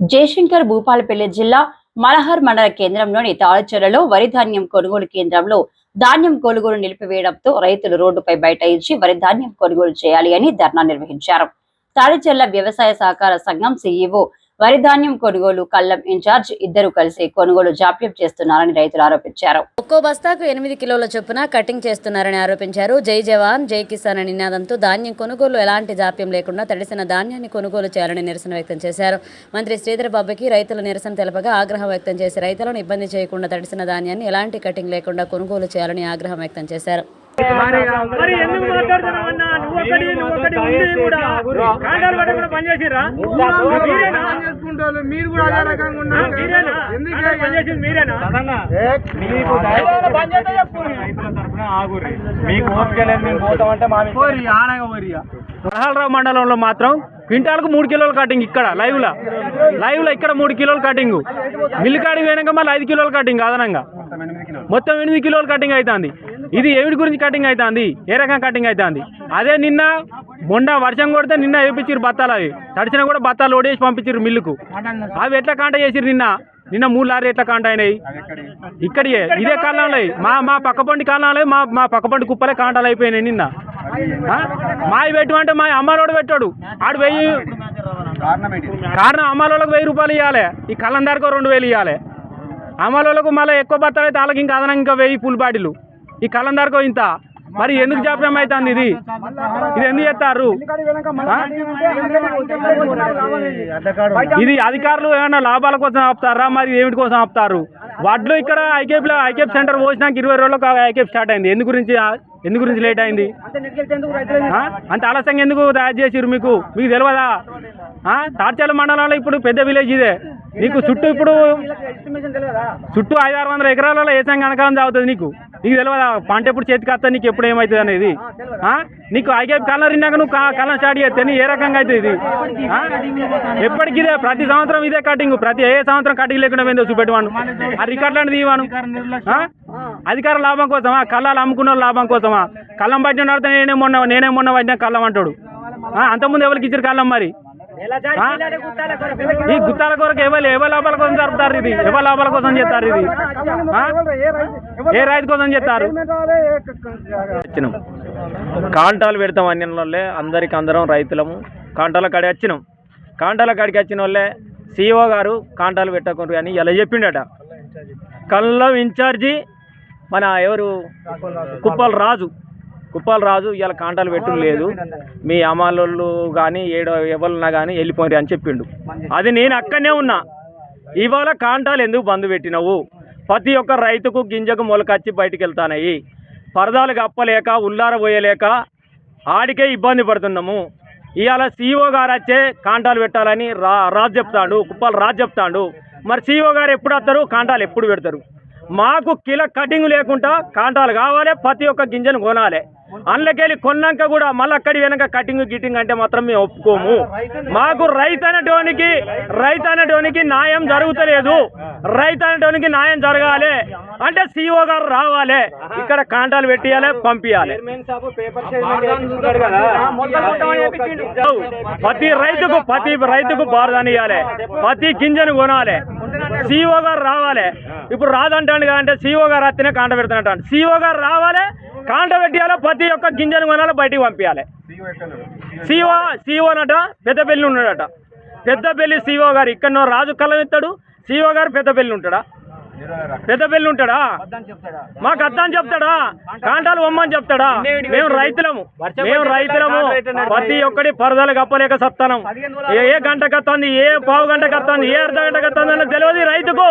జయశంకర్ భూపాలపల్లి జిల్లా మలహర్ మండల కేంద్రంలోని తాళచెరలో వరి ధాన్యం కొనుగోలు కేంద్రంలో ధాన్యం కొనుగోలు నిలిపివేయడంతో రైతులు రోడ్డుపై బైఠాయించి వరి ధాన్యం కొనుగోలు చేయాలి అని ధర్నా నిర్వహించారు. తాళచెర్ల వ్యవసాయ సహకార సంఘం సీఈఓ వరి ధాన్యం కొనుగోలు కళ్ళం ఇన్ఛార్జ్ ఇద్దరు కలిసి కొనుగోలు జాప్యం చేస్తున్నారని రైతులు ఆరోపించారు. ఒక్కో బస్తాకు ఎనిమిది కిలోల చొప్పున కటింగ్ చేస్తున్నారని ఆరోపించారు. జై జవాన్ జై కిసాన్ అనే నినాదంతో ధాన్యం కొనుగోలు ఎలాంటి జాప్యం లేకుండా తడిసిన ధాన్యాన్ని కొనుగోలు చేయాలని నిరసన వ్యక్తం చేశారు. మంత్రి శ్రీధర్ బాబుకి రైతులు నిరసన తెలపగా ఆగ్రహం వ్యక్తం చేసి రైతులను ఇబ్బంది చేయకుండా తడిసిన ధాన్యాన్ని ఎలాంటి కటింగ్ లేకుండా కొనుగోలు చేయాలని ఆగ్రహం వ్యక్తం చేశారు. మరి ఎందుకు మాట్లాడుతున్నావన్నా నువ్వు ఒకటి నువ్వు ఒకటి ఉండి కూడా కాంటాలు పనిచేసిరా మీరు కూడా అదే రకంగా ఉన్నారు. మీరేనా? కాంటాలు పనిచేసింది మీరేనా? మీకు మీకు ఓపిక లేదు మేము పోతామంటే మా పోరి ఆనగా పోరి వరహాలరావు మండలంలో మాత్రం క్వింటాల్కు మూడు కిలోల కటింగ్ ఇక్కడ లైవ్ లా లైవ్లో ఇక్కడ మూడు కిలోల కటింగ్. మిల్లు కాడికి పోయినాక మళ్ళీ ఐదు కిలోల కటింగ్ అదనంగా. మొత్తం ఎనిమిది కిలోల కటింగ్ అవుతుంది ఇది ఏమిటి గురించి కటింగ్ అవుతుంది ఏ రకం కటింగ్ అవుతుంది అదే నిన్న మొండ వర్షం కొడితే నిన్న వేపించారు బత్తాలు అవి. తడిచినా కూడా బత్తాలు ఓడేసి పంపించారు మిల్లుకు. అవి ఎట్లా కాంట చేసిరు నిన్న? నిన్న మూడు లారీ ఎట్లా కాంట అయినాయి? ఇక్కడియే ఇదే కాలంలో మా మా పక్కపండి కాలంలో మా మా పక్కపండి కుప్పలే కాంటాలు అయిపోయినాయి నిన్న. మావి పెట్టు అంటే మా అమ్మాలోడు పెట్టాడు. ఆడు వెయ్యి కారణం అమ్మాలోళ్ళకి వెయ్యి రూపాయలు ఇవ్వాలి ఈ కళ్ళందరికీ రెండు వేలు ఇవ్వాలి అమ్మాలోళ్ళకు మళ్ళీ ఎక్కువ బత్తాలు అయితే వాళ్ళకి ఇంకా అదనంగా వెయ్యి ఫుల్ బాడీలు ఈ కళ్ళందరికో ఇంత? మరి ఎందుకు జాప్యం అవుతుంది ఇది? ఇది ఎందుకు చేస్తారు? ఇది అధికారులు ఏమైనా లాభాల కోసం ఆపుతారా? మరి ఏమిటి కోసం ఆపుతారు? వడ్లు ఇక్కడ ఐకేపీలో ఐకేప్ సెంటర్ పోసినాక ఇరవై రోజులకు ఐకేప్ స్టార్ట్ అయింది. ఎందు గురించి ఎందు గురించి లేట్ అయింది? అంత ఆలస్యంగా ఎందుకు తయారు చేసిరు మీకు? మీకు తెలియదా? తాడ్చాల మండలంలో ఇప్పుడు పెద్ద విలేజ్ ఇదే. నీకు చుట్టూ ఇప్పుడు చుట్టూ ఐదు ఆరు వందల ఎకరాలలో ఏసం కనకాలం తాగుతుంది నీకు. నీకు తెలియదా పంట ఎప్పుడు చేతికి వస్తా నీకు ఎప్పుడు ఏమవుతుంది అనేది? ఆ? నీకు ఐకేపీ కలర్ తిన్నాక నువ్వు కా- కలర్ స్టార్ట్ చేస్తే ఏ రకంగా అవుతుంది ఇది? ఆ? ఎప్పటికి ఇదే ప్రతి సంవత్సరం ఇదే కటింగ్. ప్రతి ఏ సంవత్సరం కటింగ్ లేకుండా పోయిందో చూపెట్టువాను ఆ రికార్డులను తీయవాను? అధికార లాభం కోసమా? కళ్ళాలు అమ్ముకున్న లాభం కోసమా? కళ్ళం పట్టిన వాడితే నేనే మొన్న నేనే మొన్న పట్టిన కళ్ళం అంటాడు. ఆ, అంతకుముందు ఎవరికి ఇచ్చారు కళ్ళం మరి? ఈ గుత్తాల కొరకు ఎవరు ఎవరి లాభాల కోసం జరుపుతారు ఇది? ఎవరి లాభాల కోసం చేస్తారు ఇది? ఏ రైతు కోసం చేస్తారు? వచ్చినాం. కాంటాలు పెడతాం అన్ని వాళ్ళే అందరికి అందరం రైతులము. కాంటాల కాడికి వచ్చినాం. కాంటాల కాడికి వచ్చిన వాళ్ళే సిఇఓ గారు కాంటాలు పెట్టకూడదు అని ఇలా చెప్పిండట. కళ్ళం ఇన్ఛార్జి మన ఎవరు? కుప్పల రాజు. కుప్పాల రాజు ఇవాళ కాంటాలు పెట్టు లేదు. మీ అమ్మాలోళ్ళు కానీ ఏడో ఎవరున్నా కానీ వెళ్ళిపోయి అని చెప్పిండు. అది నేను అక్కడనే ఉన్నా. ఇవాళ కాంటాలు ఎందుకు బంద్ పెట్టినవు? ప్రతి ఒక్క రైతుకు గింజకు మొలకచ్చి బయటికి వెళ్తానయి పరదాలు కప్పలేక ఉల్లార పోయలేక ఆడికే ఇబ్బంది పడుతున్నాము. ఇవాళ సీఓ గారు వచ్చే కాంటాలు పెట్టాలని రా రాజు చెప్తాడు. కుప్పాలు రాజు చెప్తాడు. మరి సీఓ గారు ఎప్పుడు వస్తారు? కాంటాలు ఎప్పుడు పెడతారు? మాకు కిలో కటింగ్ లేకుండా కాంటాలు కావాలి ప్రతి ఒక్క గింజను కొనాలి. అందులోకెళ్ళి కొన్నాక కూడా మళ్ళీ అక్కడి వెనక కటింగ్ గిటింగ్ అంటే మాత్రం మేము ఒప్పుకోము. మాకు రైతు అనేటోనికి రైతు అనేటోనికి న్యాయం జరుగుతలేదు. రైతు అనేటోనికి న్యాయం జరగాలి. అంటే సిఓ గారు రావాలి. ఇక్కడ కాంటాలు పెట్టియాలి పంపించాలి ప్రతి రైతుకు ప్రతి రైతుకు బారదాని ప్రతి గింజను కొనాలి. సిఓ గారు రావాలి. ఇప్పుడు రాదంటాడు అంటే సిఓ గారు వస్తేనే కాంట పెడుతున్నట్టు సిఓ గారు రావాలి కాంట పెట్టియాలి ప్రతి ఒక్క గింజను కొనాలి బయటికి పంపించాలి సిఓ సిఓ నట పెద్దపల్లి ఉన్నాడట. పెద్దపల్లి సిఓ గారు. ఇక్కడ రాజు కళ్ళం ఇస్తాడు సిఓ గారు పెద్దపల్లి ఉంటాడా? పెద్దపల్లి ఉంటాడా? మాకు అర్థం చెప్తాడా? కాంటాలు వమ్మని చెప్తాడా? మేము రైతులము. మేము రైతులము. ప్రతి ఒక్కటి పరదలు కప్పలేక సత్తానం. ఏ గంటకు వస్తుంది ఏ పావు గంటకు వస్తుంది ఏ అర్ధ గంటకు వస్తుంది అని తెలియదు రైతుకు?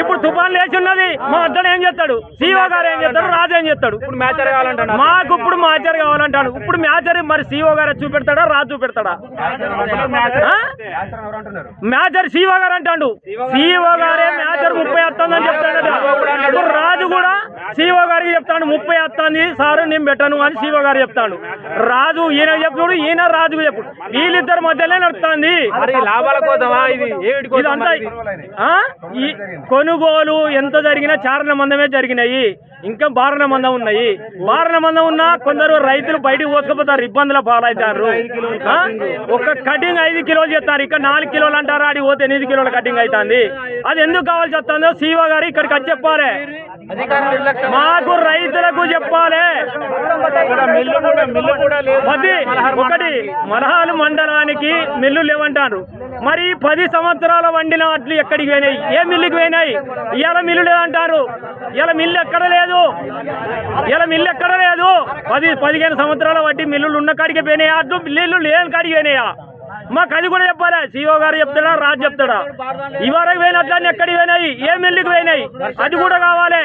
ఇప్పుడు తుఫాన్ లేచి ఉన్నది. మా అడ్డను ఏం చేస్తాడు? సీఓ గారు ఏం చేస్తాడు? రాజు ఏం చేస్తాడు? ఇప్పుడు మ్యాచర్ కావాలంటాడు. మాకు ఇప్పుడు మ్యాచర్ కావాలంటాడు. ఇప్పుడు మ్యాచర్ మరి సీఓ గారు చూపెడతాడా? రాజు చూపెడతాడా? మ్యాచర్ సీఓ గారు అంటాడు. సీఓ గారే మ్యాచర్ ముప్పై వస్తుందని చెప్తాడు ఇప్పుడు రాజు కూడా సీఓ గారికి చెప్తాను ముప్పై వస్తుంది సారు నేను పెట్టను అని సీఓ గారు చెప్తాను రాజు ఈయన చెప్పుడు ఈయన రాజుకు చెప్పు. వీళ్ళిద్దరి మధ్యలో నడుస్తుంది. కొనుగోలు ఎంత జరిగినా చారణ మందమే జరిగినాయి. ఇంకా బారణ మందం ఉన్నాయి. బారణ మందం ఉన్నా కొందరు రైతులు బయటకు పోసుకుపోతారు ఇబ్బందుల పాలవుతారు? ఒక కటింగ్ ఐదు కిలోలు చేస్తారు. ఇక్కడ నాలుగు కిలోలు అంటారు ఆడి పోతే ఎనిమిది కిలోల కటింగ్ అవుతుంది అది ఎందుకు కావాలి చెప్తాను సీఓ గారు ఇక్కడికి వచ్చి చెప్పాలి. మాకు రైతులకు చెప్పాలి. పది ఒకటి మరహాలు మండలానికి మిల్లు లేవంటారు. మరి పది సంవత్సరాల వండిన అట్లు ఎక్కడికి పోయినాయి? ఏ మిల్లుకి పోయినాయి? ఇవాళ మిల్లు లేదంటారు. ఇలా మిల్లు ఎక్కడ లేదు? ఇలా మిల్లు ఎక్కడ లేదు? పది పదిహేను సంవత్సరాల వడ్డీ మిల్లులు ఉన్న కాడికి పోయినాయా? అట్లు మిల్లు లేని కాడికి పోయినాయా? మాకు అది కూడా చెప్పాలి. సిఓ గారు చెప్తాడా రాజు చెప్తాడా? ఇవరకు పోయినట్లన్నీ ఎక్కడికి పోయినాయి? ఏ మిల్లుకి పోయినాయి? అది కూడా కావాలి.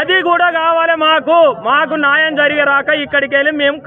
అది కూడా కావాలి మాకు. మాకు న్యాయం జరిగే రాక ఇక్కడికి వెళ్ళి మేము